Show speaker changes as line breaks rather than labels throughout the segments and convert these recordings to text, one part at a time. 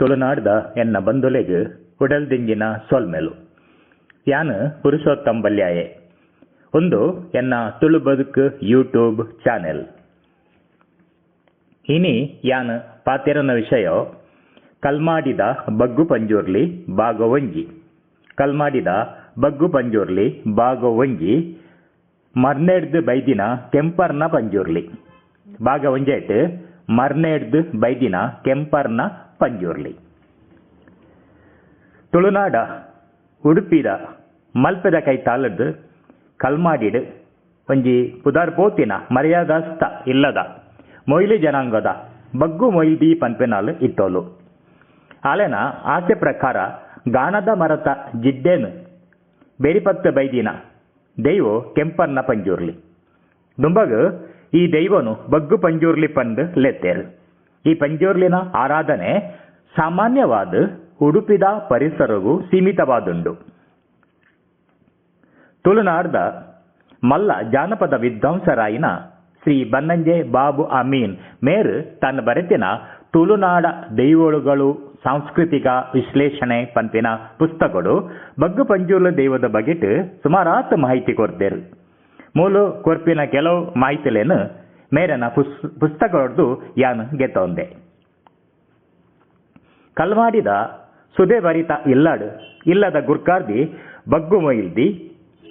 ತುಳುನಾಡ್ದ ಎನ್ನ ಬಂಧುಲೆಗ್ ಉಡಲ್ದಿಂಗಿನ ಸೊಲ್ಮೆಲು ಯಾನ್ ಪುರುಷೋತ್ತಮ್ ಬಲ್ಯಾಯೆ. ಒಂದು ಎನ್ನ ತುಳು ಬದುಕು ಯೂಟ್ಯೂಬ್ ಚಾನೆಲ್. ಇನಿ ಯಾನ್ ಪಾತೆರನ ವಿಷಯ, ಕಲ್ಮಾಡಿದ ಬಗ್ಗು ಪಂಜೂರ್ಲಿ ಭಾಗ ಒಂಜಿ. ಕಲ್ಮಾಡಿದ ಬಗ್ಗು ಪಂಜೂರ್ಲಿ ಭಾಗವಂಜಿ ಮರ್ನೆಡ್ದ್ ಬೈದಿನ ಕೆಂಪರ್ನ ಪಂಜುರ್ಲಿ. ಭಾಗ ಒಂಜೆಟ್ ಮರ್ನೆಡ್ದು ಬೈದಿನ ಕೆಂಪರ್ನ ಪಂಜುರ್ಲಿ. ತುಳುನಾಡ, ಉಡುಪಿದ ಮಲ್ಪದ ಕೈ ತಾಲದ್ದು, ಕಲ್ಮಾಡಿಡ್ ಒಂಜಿ ಪುದಾರ್ ಪೋತಿನ ಮರ್ಯಾದಾಸ್ತ ಇಲ್ಲದ, ಮೊಯ್ಲಿ ಜನಾಂಗದ ಬಗ್ಗು ಮೊಯ್ದಿ ಪನ್ಪೆನಾಲ್ ಇತ್ತೋಲು ಆಲೆನ ಆಸೆ ಪ್ರಕಾರ ಗಾಣದ ಮರತ ಜಿಡ್ಡೇನು ಬೆರಿಪತ್ತ ಬೈದಿನ ದೈವ ಕೆಂಪನ್ನ ಪಂಜುರ್ಲಿ. ದುಂಬಗ ಈ ದೈವನು ಬಗ್ಗು ಪಂಜುರ್ಲಿ ಪಂದ್ ಲೆತ್ತೇರು. ಈ ಪಂಜೋರ್ಲಿನ ಆರಾಧನೆ ಸಾಮಾನ್ಯವಾದ ಉಡುಪಿದ ಪರಿಸರಗೂ ಸೀಮಿತವಾದುಂಡು ತುಳುನಾಡ್ದ ಮಲ್ಲ ಜಾನಪದ ವಿದ್ವಾಂಸರಾಯಿನ ಶ್ರೀ ಬನ್ನಂಜೆ ಬಾಬು ಅಮೀನ್ ಮೇರ್ ತನ್ನ ಬರೆತಿನ ತುಳುನಾಡ ದೈವಗಳು ಸಾಂಸ್ಕೃತಿಕ ವಿಶ್ಲೇಷಣೆ ಪಂಪಿನ ಪುಸ್ತಕಗಳು ಬಗ್ಗು ಪಂಜೂರ್ಲ ದೈವದ ಬಗೆಟ್ ಸುಮಾರಾತ್ ಮಾಹಿತಿ ಕೊರ್ತೇರು ಮೂಲು ಕೊರ್ಪಿನ ಕೆಲವು ಮಾಹಿತಿಲೇನು ಮೇರನ ಪುಸ್ ಪುಸ್ತಕದ್ದು ಯಾನ್ ಗೆತ್ತೊಂದೆ ಕಲ್ವಾಡಿದ ಸುದೆ ಬರಿತ ಇಲ್ಲಾಡು, ಇಲ್ಲದ ಗುರ್ಕಾರ್ದಿ, ಬಗ್ಗು ಮೊಯಿಲ್ದಿ,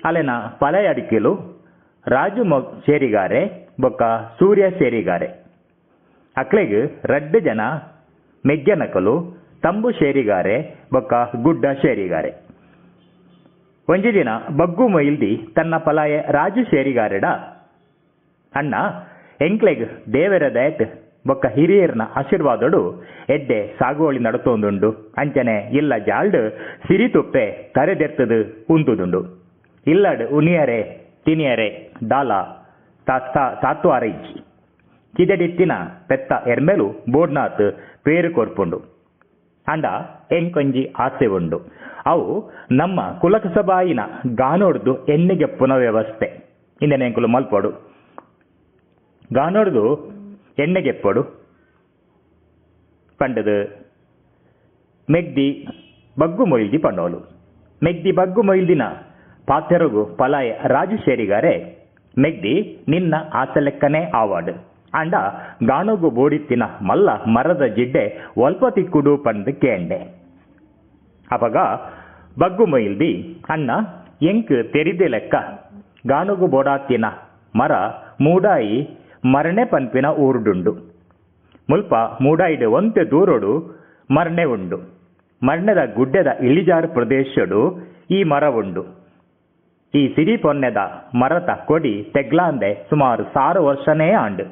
ಅಲೆನ ಪಲೆ ಅಡಿಕೆಲು ರಾಜು ಮೊ, ಸೇರಿಗಾರೆ, ಬೊಕ್ಕ ಸೂರ್ಯ ಸೇರಿಗಾರೆ. ಅಕ್ಲೆಗ್ ರಡ್ಡ ಜನ ಮೆಗ್ಗೆನಕಲು ತಂಬು ಸೇರಿಗಾರೆ, ಬೊಕ್ಕ ಗುಡ್ಡ ಸೇರಿಗಾರೆ. ಒಂಜಿ ದಿನ ಬಗ್ಗು ಮೊಯಿಲ್ದಿ ತನ್ನ ಪಲಾಯ ರಾಜು ಸೇರಿಗಾರೆಡ. ಅಣ್ಣ ಎಂಕ್ಲೆಗ್ ದೇವರ ದಯಟ್ ಬೊಕ್ಕ ಹಿರಿಯರ್ನ ಆಶೀರ್ವಾದಡು ಎಡ್ಡೆ ಸಾಗುವಳಿ ನಡತೊಂದುಂಡು. ಅಂಚನೆ ಇಲ್ಲ ಜಾಲ್ಡ್ ಸಿರಿ ತುಪ್ಪೆ ಕರೆದೆತ್ತದು ಉಂತುದುಂಡು. ಇಲ್ಲಡ್ ಉನಿಯರೆ, ತಿನಿಯರೆ, ದಾಲ ತಾತು ಅರೈಜಿ ಕಿದಡಿತ್ತಿನ ಪೆತ್ತ ಎರ್ಮೆಲು ಬೋಡ್ನಾತ್ ಪೇರು ಕೊರ್ಪುಂಡು. ಅಂಡ ಎಂಕೊಂಜಿ ಆಸೆ ಉಂಡು. ಅವು ನಮ್ಮ ಕುಲಕಸಬಾಯಿನ ಗಾನೋಡ್ದು ಎಣ್ಣೆಗೆ ವ್ಯವಸ್ಥೆ ಇಂದನೆ ಎಂಕುಲು ಮಲ್ಪಡು. ಗಾನೋಡ್ದು ಎಣ್ಣೆಗೆಪ್ಪಡು ಪಂಡದು ಮೆಗ್ದಿ ಬಗ್ಗು ಮೊಯ್ದಿ ಪಂಡೋಲು ಮೆಗ್ದಿ ಬಗ್ಗು ಮೊಯ್ದಿನ ಪಾತೆರಗು ಪಲಾಯ ರಾಜು ಸೇರಿಗಾರೆ ಮೆಗ್ದಿ ನಿನ್ನ ಆಸಲೆಕ್ಕನೇ ಆವಾಡ್ ಅಂಡ ಗಾಣೋಗು ಬೋಡಿತ್ತಿನ ಮಲ್ಲ ಮರದ ಜಿಡ್ಡೆ ಒಲ್ಪ ತಿಕ್ಕುಡು ಪಂದ್ ಕೇಂಡೆ. ಅಪಗ ಬಗ್ಗು ಮೊಯ್ದಿ ಅಣ್ಣ ಎಂಕ್ ತೆರಿದೆ ಲೆಕ್ಕ. ಗಾಣುಗು ಬೋಡಾತ್ತಿನ ಮರ ಮೂಡಾಯಿ ಮರಣೆ ಪನ್ಪಿನ ಊರುಡುಂಡು. ಮುಲ್ಪ ಮೂಡಾಯಿಡೆ ಒಂತೆ ದೂರೊಡು ಮರಣೆ ಉಂಡು. ಮರಣದ ಗುಡ್ಡೆದ ಇಳಿಜಾರು ಪ್ರದೇಶಡು ಈ ಮರ ಉಂಡು ಈ ಸಿರಿ ಪೊನ್ನೆದ ಮರತ ಕೊಡಿ ತೆಗ್ಲಾಂದೆ ಸುಮಾರು ಸಾರು ವರ್ಷನೇ ಆಂಡು.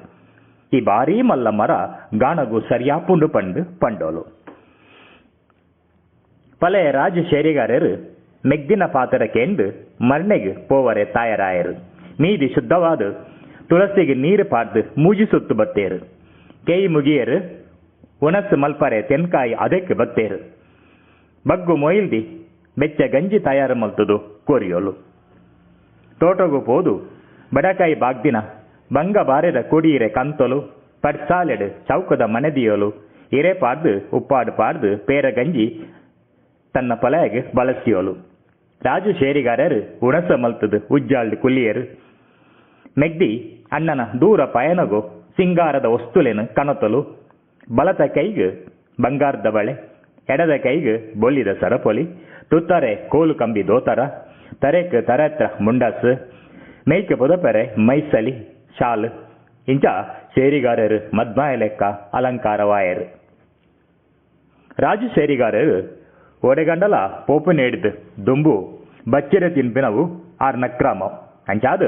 ಈ ಬಾರಿ ಮಲ್ಲ ಮರ ಗಾಣಗು ಸರಿಯಾಪುಂಡು ಪಂಡು ಪಂಡೋಲು. ಪಲೆ ರಾಜ ಶೇರಿಗಾರರು ಮೆಗ್ದಿನ ಪಾತರಕ್ಕೆಂದು ಮರಣೆಗೆ ಪೋವರೆ ತಾಯರಾಯರು. ಮೀದಿ ಶುದ್ಧವಾದ ತುಳಸಿಗೆ ನೀರು ಪಾರ್ದು ಮೂಜಿ ಸುತ್ತು ಬತ್ತೇರು. ಕೈ ಮುಗಿಯರು, ಉಣಸ್ ಮಲ್ಪರೆ ತೆನ್ಕಾಯಿ ಅದಕ್ಕೆ ಬತ್ತೇರು. ಬಗ್ಗು ಮೊಯಿಲ್ದಿ ಬೆಚ್ಚ ಗಂಜಿ ತಯಾರು ಮಲ್ತದು ಕೋರಿಯೋಲು. ತೋಟಗು ಪೋದು ಬಡಕಾಯಿ ಬಾಗ್ದಿನ, ಬಂಗ ಬಾರೆದ ಕುಡಿಯಿರೆ ಕಂತೊಲು ಪಡ್ಸಾಲೆಡು ಚೌಕದ ಮನೆದಿಯೋಲು, ಇರೆ ಪಾಡ್ದು ಉಪ್ಪಾಡು ಪಾಡ್ದು ಪೇರ ಗಂಜಿ ತನ್ನ ಪಲಯಗೆ ಬಳಸಿಯೋಲು ರಾಜು ಶೇರಿಗಾರರು ಉಣಸ ಮಲ್ತದು ಉಜ್ಜಾಳ್ದು ಕುಲಿಯರು. ಮೆಗ್ದಿ, ಅಣ್ಣನ ದೂರ ಪಯನಗು, ಸಿಂಗಾರದ ವಸ್ತುಲೆನ ಕಣತಲು. ಬಲತ ಕೈಗೆ ಬಂಗಾರದ ಬಳೆ, ಎಡದ ಕೈಗೆ ಬೊಲ್ಲಿದ ಸರಪೊಲಿ, ತುತ್ತರೆ ಕೋಲು ಕಂಬಿ ದೋತರ, ತರೆಕ್ ತರತ್ರ ಮುಂಡಸ್ ಮೇಕೆ ಪುದಪರೆ ಮೈಸಲಿ, ಶಾಲ್. ಇಂಚ ಸೇರಿಗಾರರು ಮದ್ಮಾಯ ಲೆಕ್ಕ ಅಲಂಕಾರವಾಯರು ರಾಜು ಸೇರಿಗಾರರು ಒಡೆಗಂಡಲ ಪೋಪು ನೀಡಿದ ದುಂಬು, ಬಚ್ಚರೆ ತಿನ್ಪಿನವು ಆರ್ ನಕ್ರಾಮ ಅಂಚಾದ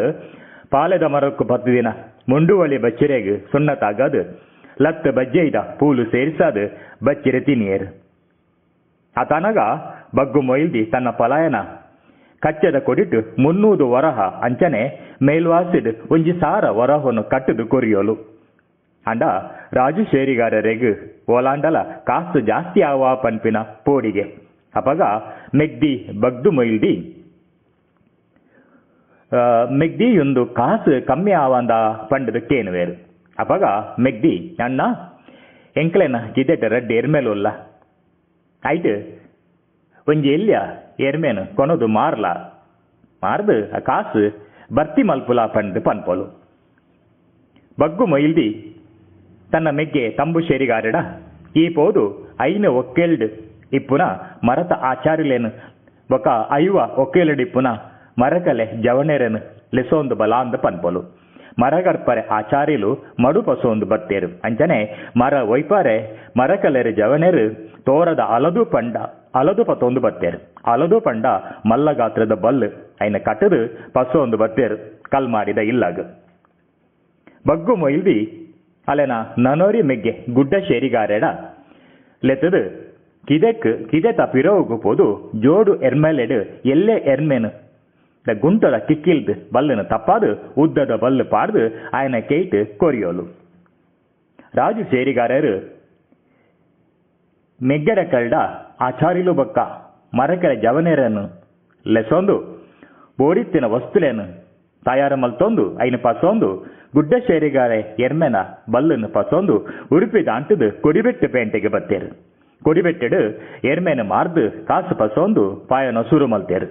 ಪಾಲೆದ ಮರಕ್ಕು ಪತ್ತು ದಿನ ಮುಂಡುವಳಿ ಸುಣ್ಣ ಸುಣ್ಣತಾಗದು ಲತ್ ಬಜ್ಜೆಯ್ದ ಪೂಲು ಸೇರಿಸಾದ ಬಚ್ಚಿರೆ ತಿನಿಯರ್. ಆತನಗ ಬಗ್ಗು ಮೊಯಿಲ್ದಿ ತನ್ನ ಪಲಾಯನ ಕಚ್ಚದ ಕೊಡಿಟ್ಟು ಮುನ್ನೂದು ವರಹ ಅಂಚನೆ ಮೇಲ್ವಾಸಿಡ್ ಒಂಜಿ ಸಾರ ವರಹವನ್ನು ಕಟ್ಟದು ಕೊರಿಯೋಲು. ಅಂಡ ರಾಜು ಶೇರಿಗಾರರೆಗ್ ಓಲಾಂಡಲ ಕಾಸು ಜಾಸ್ತಿ ಆವಾ ಪನ್ಪಿನ ಪೋಡಿಗೆ. ಅಪಗ ಮೆಗ್ದಿ ಬಗ್ದು ಮೊಯಿಲ್ದಿ ಮೆಗ್ದಿ ಒಂದು ಕಾಸು ಕಮ್ಮಿ ಆವಂದ ಪಂಡದು ಕೇನುವೇರು ಅಪಗ ಮೆಗ್ದಿ ಅಣ್ಣ, ಎಂಕ್ಲೆನ ಜಿದೆಟ್ ರಡ್ಡ್ ಎರ್ಮೆಲುಲ್ಲ ಐಟ್ ಒಂಜಿ ಎಲ್ಯ ಎರ್ಮೇನು ಕೊನೋದು ಮಾರ್ಲ. ಮಾರ್ದು ಆ ಕಾಸು ಬರ್ತಿ ಮಲ್ಪುಲ ಪಂಡ್ ಪನ್ಪೋಲು. ಬಗ್ಗು ಮೊಯ್ಲ್ದಿ ತನ್ನ ಮೆಗ್ಗೆ ತಂಬು ಶೇರಿಗಾರಡ ಈ ಪೋದು ಐನ ಒಕ್ಕೇಲ್ಡ್ ಇಪ್ಪುನ ಮರತ ಆಚಾರ್ಯಲೇನು ಬೊಕ ಐವ ಒಕ್ಕೇಲಡಿಪ್ಪುನ ಮರಕಲೆ ಜವನೆರೆನು ಲೆಸೊಂದು ಬಲಾಂದ ಪನ್ಪೊಲು. ಮರಗರ್ಪರೆ ಆಚಾರಿಲು ಮಡು ಪಸೋಂದು ಬತ್ತೇರು ಅಂಚನೆ ಮರ ಒಯ್ಪರೆ ಮರಕಲೆರೆ ಜವನೆರು ತೋರದ ಅಲದು ಪಂಡ ಅಲದು ಪತೊಂದು ಬತ್ತೇರು ಅಲದು ಪಂಡ ಮಲ್ಲ ಗಾತ್ರದ ಬಲ್ಲು ಐನ ಕಟ್ಟದು ಪಸೋಂದು ಬತ್ತೇರು ಕಲ್ ಮಾಡಿದ ಇಲ್ಲಾಗ. ಬಗ್ಗು ಮೊಯ್ದಿ ಅಲೆನ ನನೋರಿ ಮೆಗ್ಗೆ ಗುಡ್ಡ ಶೇರಿಗಾರೆಡ. ಲೆತದು ಕಿದೆಕ್ ಕಿದೆ ಪಿರೋಗು ಪೋದು ಜೋಡು ಎರ್ಮೆಲೆಡು ಎಲ್ಲೆ ಎರ್ಮೆನು ದ ಗುಂಟದ ಕಿಕ್ಕಿಲ್ದು ಬಲ್ಲನ ತಪ್ಪಾದು ಉದ್ದದ ಬಲ್ಲು ಪಾಡ್ದು ಆಯನ ಕೇಟ್ ಕೊರಿಯೋಲು ರಾಜು ಸೇರಿಗಾರರು ಮೆಗ್ಗರ ಕಳ್ಡ ಆಚಾರಿಲು ಬೊಕ್ಕ ಮರಕರ ಜವನೇರನ್ನು ಲೆಸೊಂದು ಬೋರಿತ್ತಿನ ವಸ್ತುಲೇನು ತಯಾರ ಮಲ್ತೊಂದು ಐನ ಪಸೊಂದು ಗುಡ್ಡ ಶೇರಿಗಾರೆ ಎರ್ಮೆನ ಬಲ್ಲನ್ನು ಪಸೊಂದು ಉಡುಪಿ ಅಂಟದು ಕೊಡಿಬೆಟ್ಟು ಪೇಂಟೆಗೆ ಬತ್ತೇರು ಕೊಡಿಬೆಟ್ಟೆಡು ಎರ್ಮೆನ ಮಾರ್ದು ಕಾಸು ಪಸೊಂದು ಪಾಯನ ಸುರು ಮಲ್ತೇರು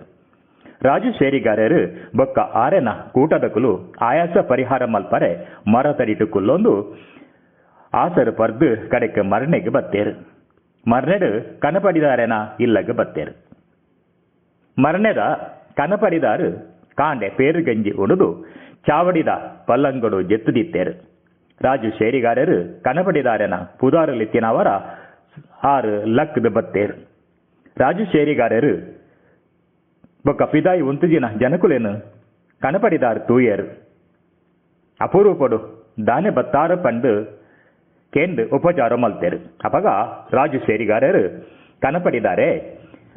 ರಾಜು ಶೇರಿಗಾರರು ಬೊಕ್ಕ ಆರೆನ ಕೂಟದಕುಲು ಆಯಾಸ ಪರಿಹಾರ ಮಲ್ಪರೆ ಮರ ತಡಿಟು ಕುಲ್ಲೊಂದು ಆಸರು ಪರ್ದು ಕಡೆಗೆ ಮರಣೆಗೆ ಬತ್ತೇರು. ಮರ್ನೆಡು ಕನಪಡಿದಾರೆನ ಇಲ್ಲಗೆ ಬತ್ತೇರು. ಮರ್ನೆದ ಕನಪಡಿದಾರು ಕಾಂಡೆ ಪೇರು ಗಂಜಿ ಉಣದು ಚಾವಡಿದ ಪಲ್ಲಂಗಡು ಜೆತ್ತುದಿತ್ತೇರು ರಾಜು ಶೇರಿಗಾರರು ಕನಪಡಿದಾರೆನ ಪುದಾರಲಿತ್ತಿನವರ ಆರು ಲಕ್ಕದ ಬತ್ತೇರು. ರಾಜು ಶೇರಿಗಾರರು ಬೊಕ್ಕ ಪಿದಾಯಿ ಉಂತುಜಿನ ಜನಕುಲೆನು? ಕನಪಡಿದಾರ್ ತೂಯರ್. ಅಪರೂಪಡು ದಾನೆ ಬತ್ತಾರ ಪಂಡು ಕೇಂದ್ರ ಉಪಚಾರ ಮಲ್ತೇರು. ಅಪಗ ರಾಜು ಸೇರಿಗಾರರು, ಕನಪಡಿದಾರೆ,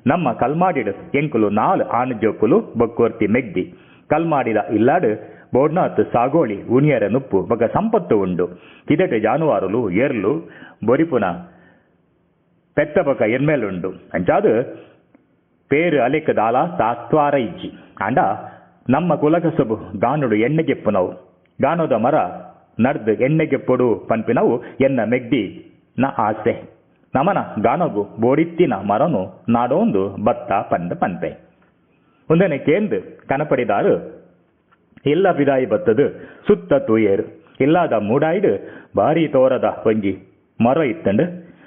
ನಮ್ಮ ಕಲ್ಮಾಡಿಡು ಎಂಕುಲು ನಾಲ್ ಆಣು ಜೋಕುಲು ಬೊಕ್ಕೋರ್ತಿ ಮೆಗ್ದಿ. ಕಲ್ಮಾಡಿದ ಇಲ್ಲಾಡು ಬೋಡ್ನಾತ್ ಸಾಗೋಳಿ, ಉಣಿಯರ ನುಪ್ಪು ಬಗ ಸಂಪತ್ತು ಉಂಡು. ಕಿದಟ ಜಾನುವಾರುಲು, ಏರ್ಲು, ಬೊರಿಪುನ, ಪೆತ್ತ ಬೊಕ ಎನ್ಮೇಲುಂಡು ಅಂಚಾದು பேரு ದಾಲ ಸಾತ್ವಾರ ಇಜ್ಜಿ. ಆಂಡ ನಮ್ಮ ಕುಲಕಸಬು ಗಾನುಡು ಎಣ್ಣೆಗೆಪ್ಪುನವು ಗಾನೋದ ಮರ ನಡ್ದು ಎಣ್ಣೆಗೆಪ್ಪಡು ಪನ್ಪಿನವು ಎನ್ನ ಮೆಗ್ದಿ ನ ಆಸೆ. ನಮನ ಗಾನಗು ಬೋಡಿತ್ತಿನ ಮರನು ನಾಡೋಂದು ಬತ್ತ ಪಂದ ಪನ್ಪೆ. ಒಂದನೆ ಕೇಂದು ಕನಪಡಿದಾರು, ಇಲ್ಲ ಬಿದಾಯಿ ಬತ್ತದು ಸುತ್ತ ತೂಯೇರು. ಇಲ್ಲಾದ ಮೂಡಾಯ್ಡು ಭಾರಿ ತೋರದ ಒಂಜಿ ಮರ ಇತ್ತಂಡು,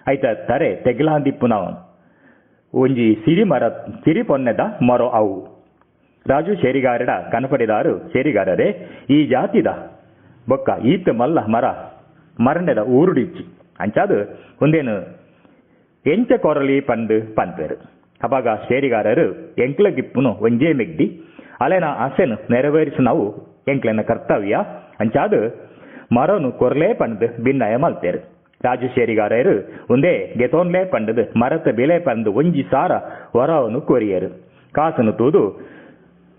ಐತ ತರೆ ತೆಗಿಲಾಂದಿಪ್ಪು ನಾವು ಒಂಜಿ ಸಿರಿ ಮರ ಸಿರಿ ಪೊನ್ನೆದ ಮರೋ ಅವು. ರಾಜು ಶೇರಿಗಾರಡ ಕನಪಡಿದಾರು ಶೇರಿಗಾರರೇ, ಈ ಜಾತಿದ ಬೊಕ್ಕ ಈತ್ ಮಲ್ಲ ಮರ, ಮರನೆದ ಊರುಡಿಚ್ಚಿ. ಅಂಚಾದು ಒಂದೇನು, ಎಂಚ ಕೊರಲಿ ಪಂದು ಪಂತರು ಅಪಾಗ ಶೇರಿಗಾರರು ಎಂಕ್ಲಗಿಪ್ಪುನು ಒಂಜೇ ಮೆಗ್ದಿ ಅಲೆನ ಆಸೆನು ನೆರವೇರಿಸಿನವು ಎಂಕ್ಲೆನ ಕರ್ತವ್ಯ. ಅಂಚಾದು ಮರನು ಕೊರಲೇ ಪಂದು ಭಿನ್ನಯ ಮಲ್ತೇರು. ರಾಜು ಶೇರಿಗಾರರು ಒಂದೇ ಗೆತೋನ್ಲೆ ಪಂಡದು ಮರತ ಬೆಲೆ ಪಂದು ಒಂಜಿ ಸಾರ ವರವನ್ನು ಕೊರಿಯರು. ಕಾಸನು ತೂದು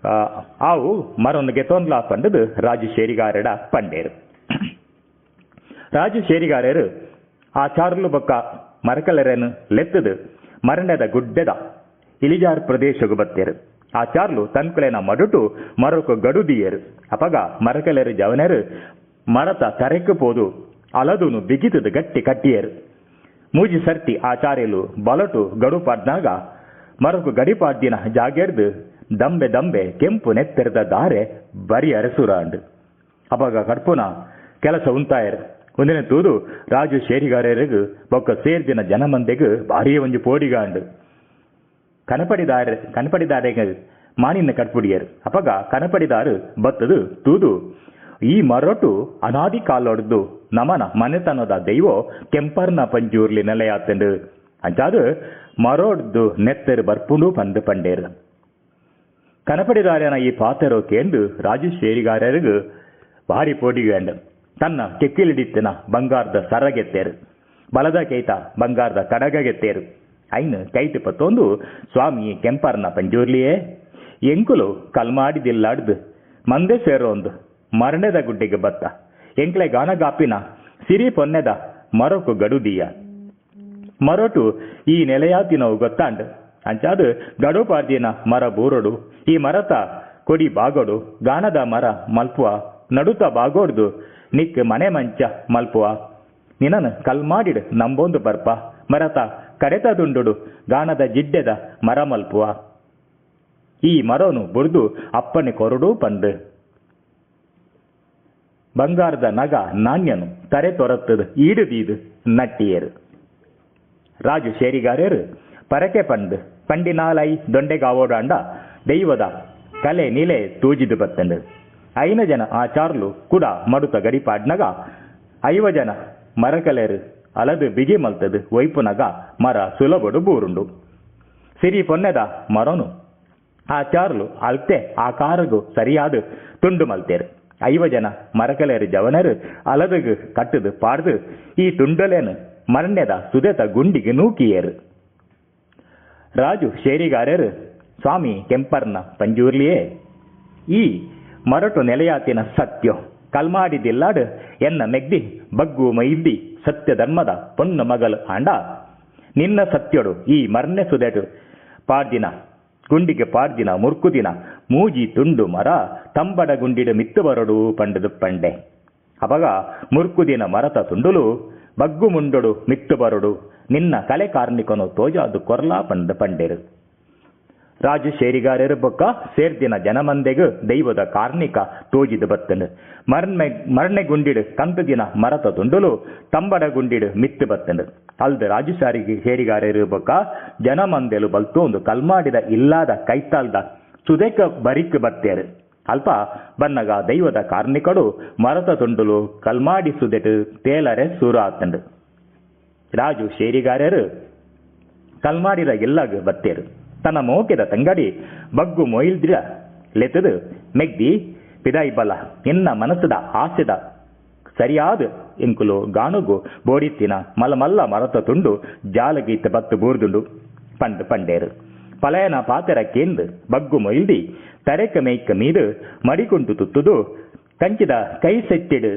ಆ, ಆವು ಮರೊಂದು ಗೆತೋನ್ಲಾ ಪಂಡದು ರಾಜು ಶೇರಿಗಾರಡ ಪಂಡೇರು. ರಾಜು ಶೇರಿಗಾರರು ಆ ಚಾರ್ಲು ಬೊಕ್ಕ ಮರಕಲರನ್ನು ಲೆತ್ತದು ಮರಣದ ಗುಡ್ಡೆದ ಇಳಿಜಾರ್ ಪ್ರದೇಶಗು ಬತ್ತೇರು. ಆ ಚಾರ್ಲು ತನ್ಕುಲೆನ ಮಡುಟು ಮರಕು ಗಡುದಿಯರು. ಅಪಗ ಮರಕಲರು ಜವನರು ಮರತ ತರೆಕ್ಕು ಪೋದು ಅಲದುನು ಬಿಗಿತದ ಗಟ್ಟಿ ಕಟ್ಟಿಯರು. ಮೂಜಿ ಸರ್ತಿ ಆಚಾರ್ಯಲು ಬಲಟು ಗಡು ಪಾಡ್ನಾಗ ಮರಕು ಗಡಿಪಾಡ್ದಿನ ಜಾಗೆರ್ದು ದಂಬೆ ದಂಬೆ ಕೆಂಪು ನೆತ್ತೆರೆದ ದಾರೆ ಬರಿ ಅರಸುರಾಂಡು. ಅಪಗ ಕಡ್ಪುನ ಕೆಲಸ ಉಂತಾಯರು. ಒಂದಿನ ತೂದು ರಾಜು ಶೇರಿಗಾರರಿಗೂ ಬೊಕ್ಕ ಸೇರ್ದಿನ ಜನಮಂದೆಗೂ ಭಾರಿ ಒಂಜಿ ಪೋಡಿಗಾಂಡು. ಕನಪಡಿದಾರ ಕನಪಡಿದಾರೆಗ ಮಾನಿನ ಕಟ್ಪುಡಿಯರು ಅಪಗ ಕನಪಡಿದಾರು ಬತ್ತದು ತೂದು ಈ ಮರಟು ಅನಾದಿ ಕಾಲೊಡ್ದು. ನಮನ ಮನೆತನದ ದೈವ ಕೆಂಪರ್ನ ಪಂಜೂರ್ಲಿ ನೆಲೆಯಾತಂಡು ಅಂಚಾದು ಮರೋಡ್ದು ನೆತ್ತರು ಬರ್ಪುಂಡು ಬಂದು ಪಂಡೇರು. ಕನಪಡಿದಾರನ ಈ ಪಾತ್ರರು ಕೇಂದು ರಾಜು ಶೇರಿಗಾರರಿಗೂ ಭಾರಿ ಪೋಡಿಗಂಡು ತನ್ನ ಕೆಕ್ಕಿಲಿಡಿತ್ತಿನ ಬಂಗಾರದ ಸರಗೆತ್ತೇರು. ಬಲದ ಕೈತ ಬಂಗಾರದ ಕಡಗಗೆತ್ತೇರು. ಐನು ಕೈತು ಪತ್ತೊಂದು, ಸ್ವಾಮಿ ಕೆಂಪರ್ನ ಪಂಜೂರ್ಲಿಯೇ. ಎಂಕುಲು ಕಲ್ಮಾಡಿದಿಲ್ಲಾಡ್ದು ಮಂದೆ ಸೇರೋಂದು. ಮರಣದ ಗುಡ್ಡಿಗೆ ಬತ್ತ. ಎಂಕ್ಲೆ ಗಾನಗಾಪಿನ ಸಿರಿ ಪೊನ್ನೆದ ಮರೊಕು ಗಡುದಿಯ. ಮರೊಟು, ಈ ನೆಲೆಯಾತಿನವು ಗೊತ್ತಾಂಡ್. ಅಂಚಾದ ಗಡು ಪಾಡ್ದಿನ ಮರ ಬೂರೊಡು, ಈ ಮರತ ಕೊಡಿ ಬಾಗೊಡು, ಗಾನದ ಮರ ಮಲ್ಪುವ, ನಡುತ ಬಾಗೋಡ್ದು, ನಿಕ್ ಮನೆ ಮಂಚ ಮಲ್ಪುವ. ನಿನನ್ ಕಲ್ಮಾಡಿಡ್ ನಂಬೊಂದು ಬರ್ಪ, ಮರತ ದುಂಡುಡು ಗಾನದ ಜಿಡ್ಡೆದ ಮರ ಮಲ್ಪುವ. ಈ ಮರನು ಬುರ್ದು ಅಪ್ಪನೆ ಕೊರಡೂ ಪಂಡು ಬಂಗಾರದ ನಗ ನಾಣ್ಯನು ತರೆ ತೊರತ್ತದು ಈಡುದೀದು ನಟ್ಟಿಯರು. ರಾಜು ಶೇರಿಗಾರರು, ಪರಕೆ ಪಂಡು ಪಂಡಿನಾಲೈ ದೊಂಡೆಗಾವೋಡಾಂಡ ದೈವದ ಕಲೆ ನಿಲೆ ತೂಜಿದು ಬತ್ತಂಡು ಐನ ಜನ ಆಚಾರ್ಲು ಕೂಡ ಮಡುತ ಗಡಿಪಾಡ್ನಗ ಐವ ಜನ ಮರಕಲೆರು ಅಲದು ಬಿಗಿ ಮಲ್ತದು ಒಯ್ಪುನಗ ಮರ ಸುಲಭಡು ಬೂರುಂಡು. ಸಿರಿ ಪೊನ್ನೆದ ಮರನು ಆಚಾರ್ಲು ಅಲ್ತೆ ಆಕಾರಗು ಸರಿಯಾದ ತುಂಡು ಮಲ್ತೇರು. ಐವ ಮರಕಲೇರಿ ಮರಕಲೆರು ಜವನರು ಅಲದಗು ಕಟ್ಟದು ಪಾಡ್ದು ಈ ತುಂಡಲೇನು ಮರಣ್ಯದ ಸುದೆತ ಗುಂಡಿಗೆ ನೂಕಿಯರು. ರಾಜು ಶೇರಿಗಾರರು, ಸ್ವಾಮಿ ಕೆಂಪರ್ನ ಪಂಜೂರ್ಲಿಯೇ, ಈ ಮರಟು ನೆಲೆಯಾತಿನ ಸತ್ಯ, ಕಲ್ಮಾಡಿದಿಲ್ಲಾಡು ಎನ್ನ ಮೆಗ್ದಿ ಬಗ್ಗು ಮೈದ್ದಿ ಸತ್ಯ ಧರ್ಮದ ಪೊನ್ನ ಮಗಲು ಆಂಡ ನಿನ್ನ ಸತ್ಯಡು ಈ ಮರ್ನೆ ಸುದೆಟು ಪಾಡ್ದಿನ, ಗುಂಡಿಗೆ ಪಾಡ್ದಿನ, ಮುರ್ಕುದಿನ ಮೂಜಿ ತುಂಡು ಮರ, ತಂಬಡ ಗುಂಡಿಡ ಮಿತ್ತು ಬರಡು ಪಂಡದು ಪಂಡೆ. ಅಪಗ ಮುರ್ಕುದಿನ ಮರತ ತುಂಡುಲು, ಬಗ್ಗು ಮುಂಡೊಡು ಮಿತ್ತು ಬರಡು, ನಿನ್ನ ಕಲೆ ಕಾರ್ಮಿಕನು ತೋಜಾದು ಕೊರ್ಲಾ ಪಂಡ ಪಂಡೆರು. ರಾಜು ಶೇರಿಗಾರರು ಬೊಕ್ಕ ಸೇರ್ದಿನ ಜನಮಂದೆಗು ದೈವದ ಕಾರ್ಣಿಕ ತೋಜಿದು ಬತ್ತನು. ಮರ್ಮೆ ಮರ್ಣೆ ಗುಂಡಿಡು ಕಂತು ದಿನ ಮರತ ತುಂಡುಲು, ತಂಬಡ ಗುಂಡಿಡು ಮಿತ್ತು ಬತ್ತನು. ಅಲ್ದ ರಾಜು ಸಾರಿಗೆ ಶೇರಿಗಾರರು ಬೊಕ್ಕ ಜನಮಂದೆಲು ಬಲ್ತೋಂದು ಕಲ್ಮಾಡಿದ ಇಲ್ಲಾದ ಕೈತಾಲ್ದ ಸುದೇಕ ಬರಿಕ್ ಬತ್ತೇರು. ಅಲ್ಪ ಬನ್ನಗ ದೈವದ ಕಾರ್ಣಿಕಡು ಮರತ ತುಂಡುಲು ಕಲ್ಮಾಡಿ ಸುದೆಟು ತೇಲರೆ ಸೂರು ಆತಂಡು ರಾಜು ಶೇರಿಗಾರರು ಕಲ್ಮಾಡಿರ ಎಲ್ಲಾಗ ಬತ್ತೇರು. ತನ್ನ ಮೋಕೆದ ತಂಗಡಿ ಬಗ್ಗು ಮೊಯಿಲ್ದ್ರ ಲೆತದು ಮೆಗ್ದಿ ಪಿದಾಯಿ ಬಲ ನಿನ್ನ ಮನಸ್ಸದ ಆಸೆದ ಸರಿಯಾದ ಇಂಕುಲು ಗಾನುಗು ಬೋಡಿತ್ತಿನ ಮಲಮಲ್ಲ ಮರತ ತುಂಡು ಜಾಲಗೀತ ಬತ್ತು ಬೂರ್ದುಂಡು. ಪಂಡ್ ಪಂಡೇರು. ಪಲಯನ ಪಾತರ ಕೇಂದು ಬಗ್ಗು ಮೊಯ್ದಿ ತರೆಕ ಮೇಕ ಮೀದು ಮಡಿಕುಂಟು ತುತ್ತುದು ಕಂಚಿದ ಕೈ ಸೆಟ್ಟಿಡು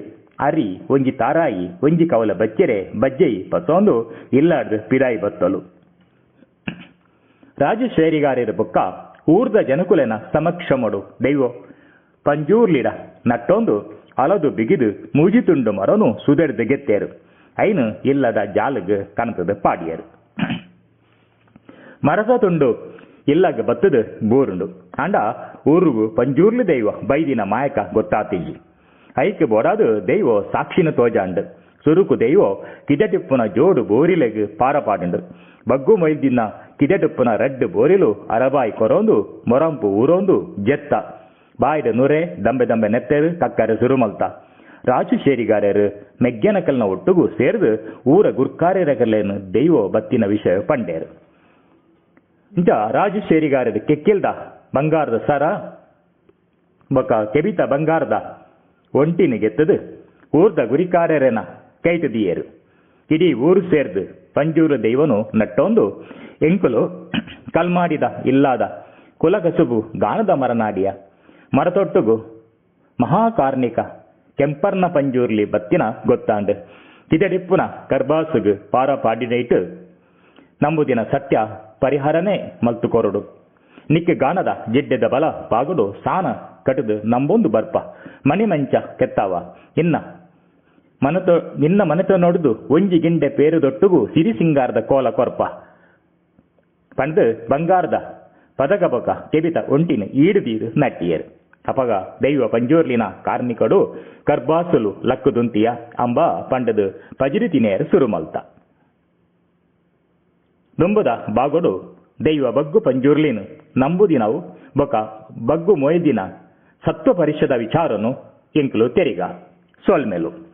ಅರಿ ಒಂಜಿ ತಾರಾಯಿ ಒಂಜಿ ಕವಲ ಬಚ್ಚೆರೆ ಬಜ್ಜೈ ಪಸೋಂದು ಇಲ್ಲಾಡ್ದು ಪಿರಾಯಿ ಬತ್ತಲು. ರಾಜಶೇರಿಗಾರರ ಬೊಕ್ಕ ಊರ್ದ ಜನಕುಲೆನ ಸಮಕ್ಷಮಡು ದೈವ, ಪಂಜೂರ್ಲಿಡ ನಟ್ಟೊಂದು ಅಲದು ಬಿಗಿದು ಮೂಜಿತುಂಡು ಮರನು ಸುದೆಡ್ದು ಗೆತ್ತೇರು. ಐನು ಇಲ್ಲದ ಜಾಲಗ ಕನತದ ಪಾಡಿಯರು. ಮರಸ ತುಂಡು ಇಲ್ಲಗ ಬತ್ತದ ಬೋರುಂಡು. ಅಂಡ ಊರುಗು ಪಂಜೂರ್ಲಿ ದೈವ ಬೈದಿನ ಮಾಯಕ ಗೊತ್ತಾತಿಂಜಿ ಐಕ್ ಬೋಡಾದು ದೈವ ಸಾಕ್ಷಿನ ತೋಜಾಂಡು. ಸುರುಕು ದೈವ ಕಿದಟಿಪ್ಪುನ ಜೋಡು ಬೋರಿಲೆಗ್ ಪಾರಪಾಡುಂಡು. ಬಗ್ಗು ಮೈದಿನ ಕಿದಟಿಪ್ಪುನ ರೆಡ್ ಬೋರಿಲು ಅರಬಾಯಿ ಕೊರೋಂದು, ಮೊರಂಪು ಊರೊಂದು ಜೆತ್ತ. ಬಾಯ್ದ ನುರೆ, ದಂಬೆ ದಂಬೆ ನೆತ್ತೆರು, ಕಕ್ಕರೆ ಸುರುಮಲ್ತ. ರಾಜು ಶೇರಿಗಾರರು ಮೆಗ್ಗೆನಕಲ್ನ ಒಟ್ಟುಗೂ ಸೇರಿದು ಊರ ಗುರ್ಕಾರ್ಯರಗಲೇನು ದೈವ ಬತ್ತಿನ ವಿಷಯ ಪಂಡೇರು. ಇಂಚ ರಾಜು ಶೇರಿಗಾರರು ಕೆಕ್ಕಿಲ್ದ ಬಂಗಾರದ ಸರ, ಬೊಕ ಕೆಬಿತ ಬಂಗಾರದ ಒಂಟಿನ ಗೆತ್ತದು, ಊರ್ದ ಗುರಿಕಾರ್ಯರೆನ ಕೈತದಿಯರು. ಇಡೀ ಊರು ಸೇರ್ದು ಪಂಜೂರು ದೈವನು ನಟ್ಟೊಂದು ಎಂಕುಲು ಕಲ್ಮಾಡಿದ, ಇಲ್ಲಾದ ಕುಲಕಸುಬು ಗಾನದ ಮರನಾಡಿಯ. ಮರತೊಟ್ಟುಗು ಮಹಾಕಾರ್ಣಿಕ ಕೆಂಪರ್ನ ಪಂಜೂರ್ಲಿ ಬತ್ತಿನ ಗೊತ್ತಾಂಡು. ತಿದಡಿಪ್ಪುನ ಕರ್ಬಾಸುಗು ಪಾರ ಪಾಡಿನೈಟು. ನಂಬುದಿನ ಸತ್ಯ ಪರಿಹಾರನೇ ಮಲ್ತು ಕೊರಡು ನಿಕ್ಕೆ ಗಾನದ ಜಿಡ್ಡೆದ ಬಲ ಬಾಗುಡು, ಸಾನ ಕಟದು ನಂಬೊಂದು ಬರ್ಪ ಮಣಿ ಮಂಚ ಕೆತ್ತಾವ. ಇನ್ನ ಮನತೊ, ನಿನ್ನ ಮನತ ನೋಡುದು ಒಂಜಿ ಗಿಂಡೆ ಪೇರುದೊಟ್ಟುಗು ಸಿರಿ ಸಿಂಗಾರದ ಕೋಲ ಕೊರ್ಪ. ಪಂಡು ಬಂಗಾರದ ಪದಗಬಕ ಬೊಕ ಕೆಬಿತ ಒಂಟಿನ ಈಡುದೀರು ನಟ್ಟಿಯರು. ಅಪಗ ದೈವ ಪಂಜೂರ್ಲಿನ ಕಾರ್ಮಿಕಡು ಕರ್ಬಾಸುಲು ಲಕ್ಕುದುಂತಿಯ ಅಂಬ ಪಂಡದು ಪಜಿರಿತಿನೇರು ಸುರುಮಲ್ತ. ದುಂಬುದ ಬಾಗೊಡು, ದೈವ ಬಗ್ಗು ಪಂಜೂರ್ಲೀನು. ನಂಬುದಿನವು ಬೊಕ ಬಗ್ಗು ಮೊಯ್ದಿನ ಸತ್ವ ಪರಿಷದ ವಿಚಾರನು, ಎಂಕ್ಲು ತೆರಿಗ. ಸೋಲ್ಮೆಲು.